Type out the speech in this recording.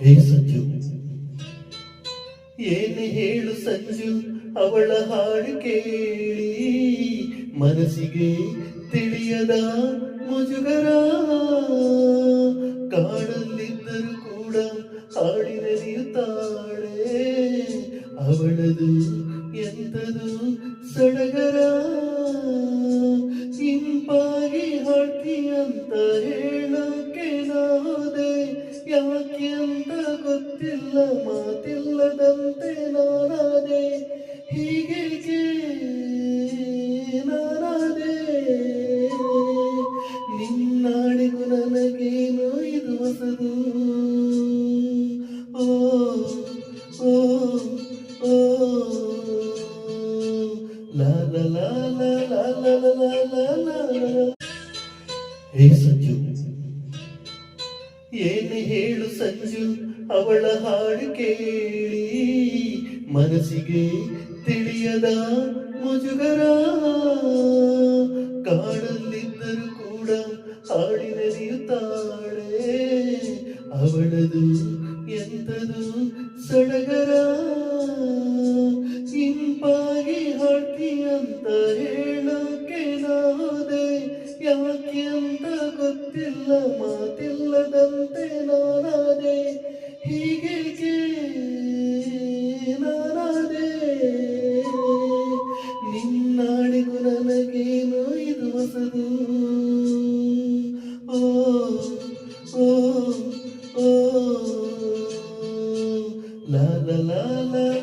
ಹೇ ಸಂಜು ಏನೇ ಹೇಳು ಸಂಜು, ಅವಳ ಹಾಡು ಕೇಳಿ. ಮನಸ್ಸಿಗೆ ತಿಳಿಯದ ಮುಜುಗರ, ಕಾಡಲ್ಲಿದ್ದರೂ ಕೂಡ ಹಾಡಿನಲಿಯುತ್ತಾಳೆ ಅವಳದು ಎಂತದು ಸಡಗರ. ಇಂಪಾಗಿ ಅಂತ ಹೇಳಕ್ಕೆ ನಾದೆ, ಯಾಕೆ ಗೊತ್ತಿಲ್ಲ ಮಾತಿಲ್ಲದಂತೆ ನಾನಾದೆ ಹೀಗೇಕೆ ನಾನಾದೆ ನಿನ್ನಾಡಿಗೂ ನನಗೇನು ಇದು ಹೊಸದು ಓ ಓ ಓ ಲಾ ಲಾ ಲಾ ಲಾ ಲಾ ಲಾ ಲಾ ಲಾ ಲಾ ಹೇ ಸಂಜು ಏನೇ ಹೇಳು ಸಂಜು, ಅವಳ ಹಾಡು ಕೇಳಿ. ಮನಸ್ಸಿಗೆ ತಿಳಿಯದ ಮುಜುಗರ, ಕಾಡಲ್ಲಿದ್ದರೂ ಕೂಡ ಹಾಡಿ ನಡೆಯುತ್ತಾಳೆ ಅವಳದು ಎಂತದು ಸಡಗರ, ಇಂಪಾಗಿ ಹಾಡ್ತೀಯಂತ ಅಂತ ಯಾಕೆ ಅಂತ ಗೊತ್ತಿಲ್ಲ, ಮಾತಿಲ್ಲದಂತೆ ನಾನಾದೆ, ಹೀಗೆ ನಾನಾದೆ. ನಿನ್ನಾಡಿಗೂ ನನಗೇನು ಇದು ಹೊಸದು? ಓ ಓ ಓ. ಲಾ ಲಾ ಲಾ.